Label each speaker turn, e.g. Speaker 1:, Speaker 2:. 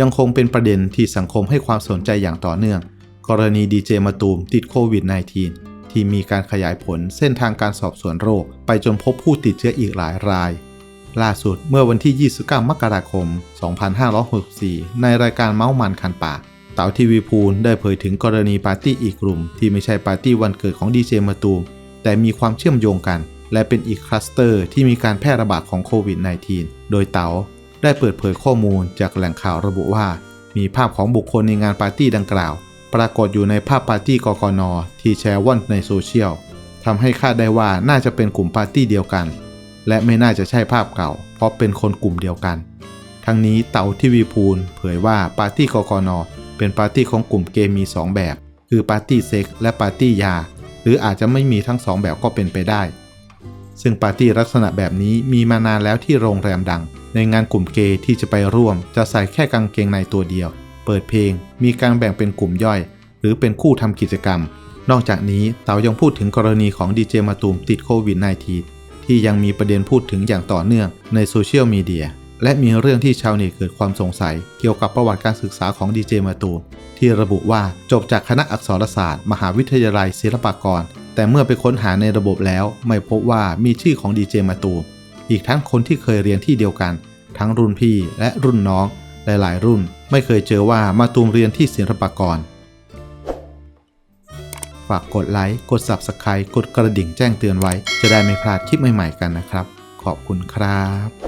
Speaker 1: ยังคงเป็นประเด็นที่สังคมให้ความสนใจอย่างต่อเนื่อง กรณีดีเจมาตูมติดโควิด -19 ที่มีการขยายผลเส้นทางการสอบสวนโรค ไปจนพบผู้ติดเชื้ออีกหลายราย ล่าสุดเมื่อวันที่ 29 มกราคม 2564 ในรายการเมาส์มันคันปากเต๋าทีวีพูลได้เผยถึงกรณีปาร์ตี้อีกกลุ่ม ที่ไม่ใช่ปาร์ตี้วันเกิดของดีเจมาตูมแต่มีความเชื่อมโยงกัน และเป็นอีกคลัสเตอร์ที่มีการแพร่ระบาดของโควิด -19 โดยเต๋า ได้เปิดเผยข้อมูลจากแหล่งข่าวระบุว่า มีภาพของบุคคลในงานปาร์ตี้ดังกล่าว ปรากฏอยู่ในภาพปาร์ตี้กกนที่แชร์ว่อนในโซเชียลทำให้คาดได้ว่าน่าจะเป็นกลุ่มปาร์ตี้เดียวกัน และไม่น่าจะใช่ภาพเก่า เพราะเป็นคนกลุ่มเดียวกัน ทั้งนี้เต๋าทีวีพูลเผยว่าปาร์ตี้กกนเป็นปาร์ตี้ของกลุ่มเกมมี 2 แบบ คือปาร์ตี้เซ็กและปาร์ตี้ยา หรืออาจจะไม่มีทั้ง 2 แบบก็เป็นไปได้ ซึ่งปาร์ตี้ลักษณะแบบนี้มีมานานแล้วที่โรงแรมดัง ในงานกลุ่มเกย์ที่จะไปร่วม จะใส่แค่กางเกงในตัวเดียว เปิดเพลง มีการแบ่งเป็นกลุ่มย่อย หรือเป็นคู่ทำกิจกรรม นอกจากนี้เต๋ายังพูดถึงกรณีของดีเจมาตูมติดโควิด -19 ที่ยังมีประเด็นพูดถึงอย่างต่อเนื่องในโซเชียลมีเดียและมีเรื่องที่ชาวเน็ตเกิดความสงสัย เกี่ยวกับประวัติการศึกษาของดีเจมาตูมที่ระบุว่าจบจากคณะอักษรศาสตร์ มหาวิทยาลัยศิลปากร แต่เมื่อไปค้นหาในระบบแล้วไม่พบว่ามีชื่อของดีเจมาตูมอีกทั้งคนที่เคยเรียนที่เดียวกัน ทั้งรุ่นพี่และรุ่นน้อง หลายๆ รุ่น ไม่เคยเจอว่ามาตูมเรียนที่ศิลปากร ฝากกดไลค์ กด Subscribe กดกระดิ่งแจ้งเตือนไว้ จะได้ไม่พลาดคลิปใหม่ ๆ กันนะครับ ขอบคุณครับ